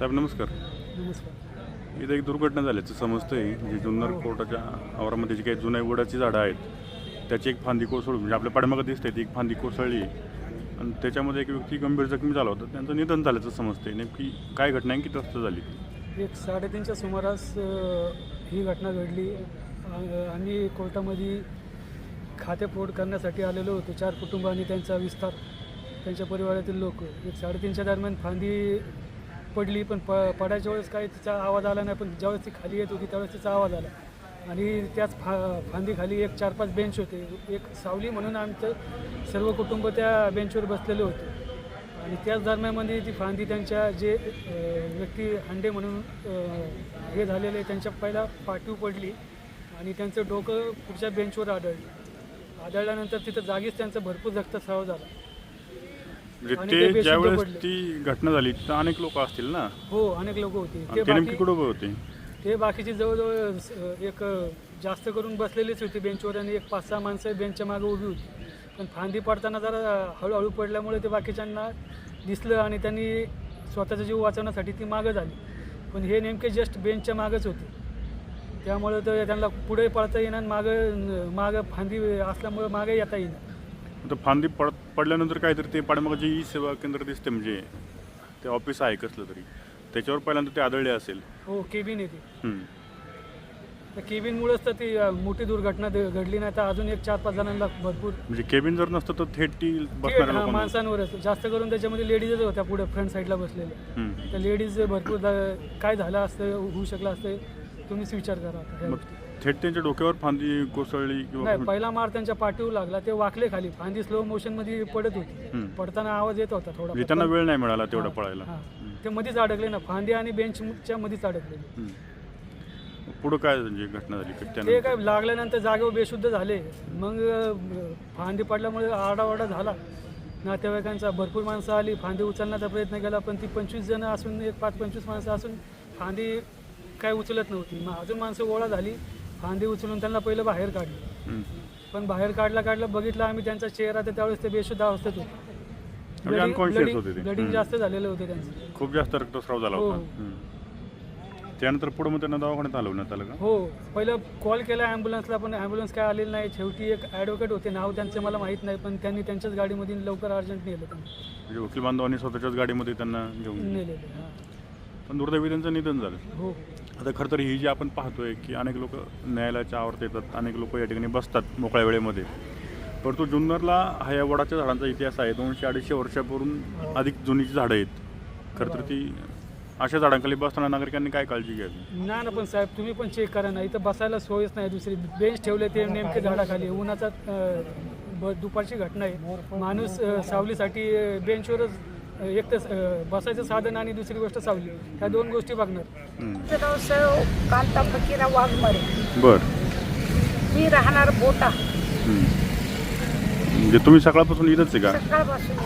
साहेब नमस्कार. नमस्कार. इथं एक दुर्घटना झाल्याचं समजतंय. म्हणजे जुन्नर कोर्टाच्या आवारामध्ये जी काही जुन्या वडाची झाडं आहेत त्याची एक फांदी कोसळून म्हणजे आपल्या पाठीमागं दिसते ती एक फांदी कोसळली. आणि त्याच्यामध्ये एक व्यक्ती गंभीर जखमी झाला होता. त्यांचं निधन झाल्याचं समजतंय. नेमकी काय घटना आहे किती वाजता झाली एक साडेतीनच्या सुमारास ही घटना घडली. आम्ही कोर्टामध्ये खातेफोड करण्यासाठी आलेलो होतो. चार कुटुंब आणि त्यांचा विस्तार त्यांच्या परिवारातील लोक. एक साडेतीनच्या दरम्यान फांदी पडली पण प पडायच्या वेळेस काही तिचा आवाज आला नाही पण ज्यावेळेस ती खाली येत होती त्यावेळेस तिचा आवाज आला. आणि त्याच फा फांदीखाली एक चार पाच बेंच होते. एक सावली म्हणून आमचं सर्व कुटुंब त्या बेंचवर बसलेले होते. आणि त्याच दरम्यानमध्ये ती फांदी त्यांच्या जे व्यक्ती हंडे म्हणून हे झालेले त्यांच्या पहिला पाठीव पडली आणि त्यांचं डोकं पुढच्या बेंचवर आढळलं आढळल्यानंतर तिथं जागीच त्यांचं भरपूर रक्तस्राव झाला. म्हणजे आणि ते ते बेशुद्ध ज्यावेळेस पडले. ती घटना झाली तर अनेक लोक असतील ना? हो अनेक लोक होते. आणि ते नेमकी बाकी कुठं उभे होते? ते बाकीची जवळजवळ एक अ, जास्त करून बसलेलीच होती बेंचवर आणि एक पाच सहा माणसं बेंचच्या मागे उभी होती. पण फांदी पडताना जरा हळूहळू पडल्यामुळे ते बाकीच्यांना दिसलं आणि त्यांनी स्वतःचा जीव वाचवण्यासाठी ती मागं झाली. पण हे नेमके जस्ट बेंचच्या मागच होते. त्यामुळे तर त्यांना पुढे पळता येईना आणि मागं मागं फांदी असल्यामुळे मागे येता येईना. तर फांदी पड पडल्यानंतर काहीतरी ते पाठीमागं जे ई सेवा केंद्र दिसते म्हणजे ते ऑफिस आहे कसलं तरी त्याच्यावर पहिल्यांदा ते आदळले असेल हो केबिन येते हम्म. त्या केबिनमुळेच तर ती अ, मोठी दुर्घटना घडली नाही तर अजून एक चार पाच जणांना भरपूर म्हणजे केबिन जर नसतं तर थेट ती थेट, बसणाऱ्या हा, लोकांना माणसांवरच जास्त करून त्याच्यामध्ये लेडीजच होत्या पुढे फ्रंट साईडला बसलेल्या हम्म. त्या लेडीज भरपूर दा- काय झालं असतं होऊ शकलं असतं तुम्हीच विचार करा आता ह्या मग. थेट त्यांच्या डोक्यावर फांदी कोसळली किंवा नाही पहिला मार त्यांच्या पाठीवर लागला ते वाकले खाली. फांदी स्लो मोशनमध्ये पडत होती. हम्म. पडताना आवाज येत होता थोडा म्हणजे त्यांना वेळ नाही मिळाला तेवढा पळायला. हा. ते मध्येच अडकले ना. फांदी आणि बेंचच्या मध्येच अडकले हम्म. पुढं काय म्हणजे घटना झाली की ते त्यानंतर काय लागल्यानंतर जागेवर बेशुद्ध झाले. मग अं, फांदी पडल्यामुळे आरडाओरडा झाला. नातेवाईकांचा भरपूर माणसं आली. फांदी उचलण्याचा प्रयत्न केला पण ती पंचवीस जण असून एक पाच पंचवीस माणसं असून फांदी काय उचलत नव्हती. मग अजून माणसं गोळा झाली फांदी उचलून त्यांना पहिलं बाहेर काढली. पण बाहेर काढला काढलं बघितलं आम्ही त्यांचा चेहरा तर त्यावेळेस ते बेशुद्ध अवस्थेत होते. म्हणजे unconscious होते ते. ब्लडिंग हम्म. जास्त झालेलं होते त्यांचं. खूप जास्त रक्तस्राव झाला हो. होता. त्यानंतर पुढे मग त्यांना दवाखान्यात हलवण्यात आलं का? हो. पहिलं कॉल केला ॲम्ब्युलन्सला पण ॲम्ब्युलन्स काय आलेली नाही. शेवटी एक ॲडव्होकेट होते. नाव त्यांचं मला माहीत नाही पण त्यांनी त्यांच्याच गाडीमधून लवकर अर्जंट नेलं त्यांनी. म्हणजे वकील बांधवांनी स्वतःच्याच गाडीमध्ये त्यांना घेऊन. नेलेले हां. पण दुर्दैवी त्यांचं निधन झालं. हो. आता खरं तर ही जी आपण पाहतो आहे की अनेक लोक न्यायालयाच्या आवर्त येतात अनेक लोक या ठिकाणी बसतात मोकळ्या वेळेमध्ये. परंतु जुन्नरला हयावडाच्या झाडांचा इतिहास आहे. दोनशे अडीचशे वर्षापूर्वी अधिक जुनीची झाडं आहेत खरं तर ती अशा झाडांखाली बसताना नागरिकांनी काय काळजी घ्यावी? नाही ना पण साहेब तुम्ही पण चेक करा ना. इथं बसायला सोयच नाही दुसरी. बेंच ठेवले ते नेमके झाडाखाली. उन्हाचा ब- दुपारची घटना आहे. माणूस सावलीसाठी बेंचवरच एक तर बसायचं साधन आणि दुसरी गोष्ट सावली. ह्या दोन गोष्टी बघणार. फकीरा वाघमारे. बर. मी राहणार बोटा. म्हणजे तुम्ही सकाळपासून इथंच आहे का? सकाळपासून.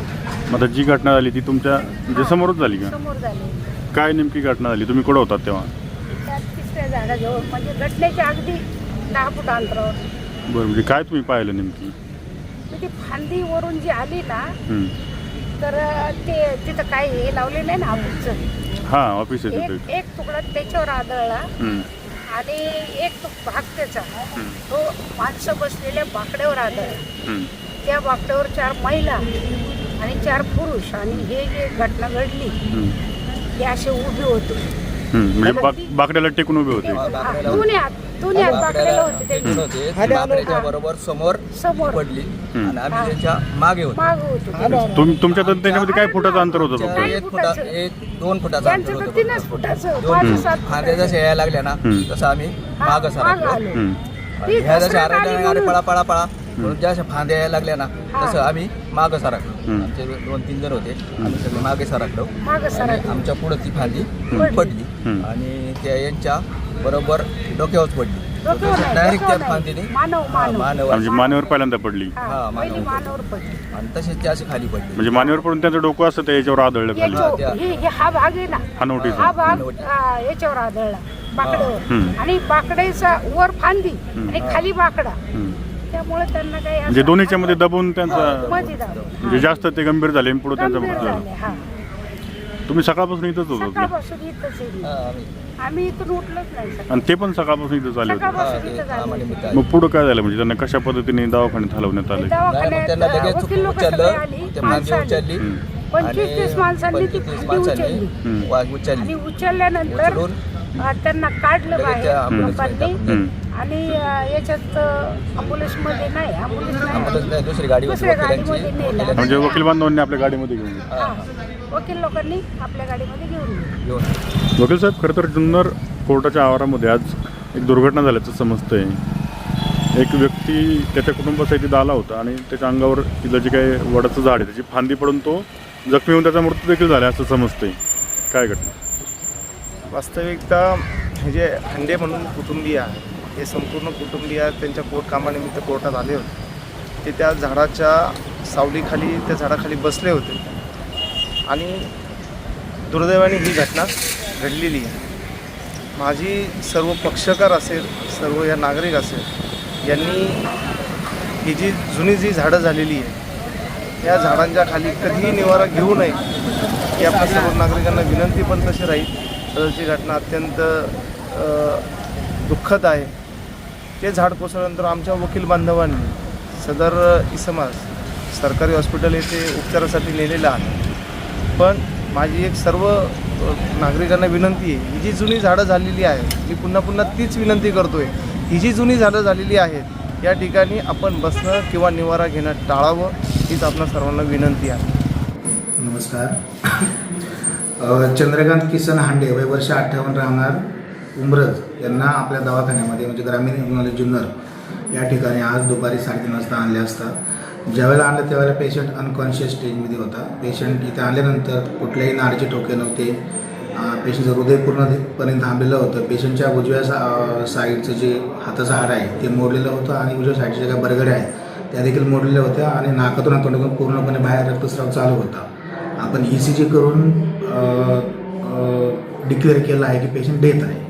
मग आता जी घटना झाली ती तुमच्या म्हणजे समोरच झाली का? समोर झाले. काय नेमकी घटना झाली? तुम्ही कुठं होतात तेव्हा? त्या तिसऱ्या झाडाजवळ म्हणजे घटनेच्या अगदी दहा फूट अंतरावर. बरं म्हणजे काय तुम्ही पाहिलं नेमकी? ती फांदी वरून जी आली ना हम्म. तर ते तिथं काय हे लावले नाही ना आपूचं हां ऑफिस आहे एक तिथे एक तुकडा त्याच्यावर आदळला हम्म. आणि एक तो भाग त्याचा तो माणसं बसलेल्या बाकड्यावर आदळला हम्म. त्या बाकड्यावर चार महिला आणि चार पुरुष आणि हे जे घटना घडली हम्म. ते असे उभे होते. म्हणजे बाक बाकड्याला टेकून उभे होते. ती. बरोबर समोर समोर. पडली. आणि आम्ही त्याच्यामागे होतो. माग होतो. तुम तुमच्या त्याच्यामध्ये काय फुटाचं अंतर होतं फक्त? एक फुटा एक दोन फुटाचा त्यांचं तर तीनच. फुटाचं. सात जशा यायला लागल्या ना हम्म. तसं आम्ही हा, माग सरकलो. आणि ह्या जशा आरडल्या अरे पळा पळा पळा. म्हणून ज्या अशा फांद्या यायला लागल्या ना. तसं आम्ही मागं सरकलो हम्म. आमचे दोन तीन जण होते आम्ही सगळे मागे सरकलो मागं आणि. आमच्या पुढे ती फांदी पडली. आणि त्या यांच्या बरोबर डोक्यावर पडली डायरेक्ट त्या. फांदीने मानव, मानव. मानव म्हणजे मानेवर पहिल्यांदा पडली हा, मानव. आणि तसेच ते अशी खाली पडली म्हणजे मानेवर पडून त्यांचं डोकं असतं ते याच्यावर आदळलं खाली याच्यावर- त्या- हे हे हा भाग आहे ना हा नोटीस हा भाग याच्यावर आदळला बाकड्यावर हम्म. आणि बाकड्याचा वर फांदी आणि खाली बाकडा हम्म. त्यामुळे त्यांना काही म्हणजे असं- दोन्हीच्या मध्ये दबून त्यांचा. म्हणजे जास्त ते गंभीर झाले पुढे त्यांचा गंभीर मृत्यू झाला झाले, हा. तुम्ही सकाळपासून इथंच होतो? सकाळपासून इथंच आहे मी. आम्ही आम्ही इथून उठलोच नाही सकाळी. आणि ते पण सकाळपासून इथंच आले होते हा, सकाळपासून इथं. मग पुढं काय झालं म्हणजे त्यांना कशा पद्धतीने दवाखान्यात हलवण्यात आले त्यांना लगेच वकील लोक सगळे उचललं आली ते माणसं मागे आली. उचलली हम्म. पंचवीस तीस माणसांनी ती पंचवीस माणसांनी उचलली आणि उचलली उचलल्यानंतर उचलून अ, त्यांना काढलं लगेच बाहेर लोकांनी हम्म. आणि याच्यात अम्ब्युलन्समध्ये नाही अम्ब्युलन्स आम्हाला नाही दुसरी गाडी दुसऱ्या वकिलांची गाडीमध्ये नेलं. म्हणजे वकील बांधवांनी आपल्या गाडीमध्ये घेऊन गेले. हा. वकील लोकांनी आपल्या गाडीमध्ये घेऊन गेले. घेऊन वकील साहेब खरं तर जुन्नर कोर्टाच्या आवारामध्ये आज एक दुर्घटना झाल्याचं समजतंय एक व्यक्ती त्याच्या कुटुंबासाठी आला होता आणि त्याच्या अंगावर तिथलं जे काही वडाचं झाड आहे त्याची फांदी पडून तो जखमी होऊन त्याचा मृत्यू देखील झाला असं समजतंय काय घटना वास्तविकता हे जे हंडे म्हणून कुटुंबीय आहे हे संपूर्ण कुटुंबीय त्यांच्या कोर्ट कामानिमित्त कोर्टात आले होते. ते त्या झाडाच्या सावलीखाली त्या झाडाखाली बसले होते. आणि दुर्दैवाने ही घटना घडलेली आहे. माझी सर्व पक्षकार असेल सर्व या नागरिक असेल यांनी ही जी जुनी जी झाडं झालेली आहे या झाडांच्या खाली कधीही निवारा घेऊ नये ही आपल्या सर्व नागरिकांना विनंती पण तशी राहील. सदरची घटना अत्यंत दुःखद आहे. ते झाड कोसळल्यानंतर आमच्या वकील बांधवांनी सदर इसमास सरकारी हॉस्पिटल येथे उपचारासाठी नेलेलं आहे. पण माझी एक सर्व नागरिकांना विनंती आहे ही जी जुनी झाडं झालेली आहे मी पुन्हा पुन्हा तीच विनंती करतो आहे ही जी जुनी झाडं झालेली आहेत या ठिकाणी आपण बसणं किंवा निवारा घेणं टाळावं हीच आपल्या सर्वांना विनंती आहे. नमस्कार. चंद्रकांत किसन हांडे वय वर्ष अठ्ठावन्न राहणार. उमरज यांना आपल्या दवाखान्यामध्ये म्हणजे ग्रामीण रुग्णालय जुन्नर या ठिकाणी आज दुपारी साडेतीन वाजता आणले असता ज्यावेळेला आणलं त्यावेळेला पेशंट अनकॉन्शियस स्टेजमध्ये होता. पेशंट इथे आल्यानंतर कुठल्याही नाडचे ठोके नव्हते. पेशंटचं हृदय पूर्णपणे थांबलेलं होतं. पेशंटच्या उजव्या सा साईडचं जे हाताचं हाड आहे ते मोडलेलं होतं आणि उजव्या साईडच्या ज्या बरगड्या आहेत त्या देखील मोडलेल्या होत्या आणि नाकातून तोंडातून पूर्णपणे बाहेर रक्तस्राव चालू होता. आपण ई सी जी करून डिक्लेअर केलं आहे की पेशंट डेथ आहे.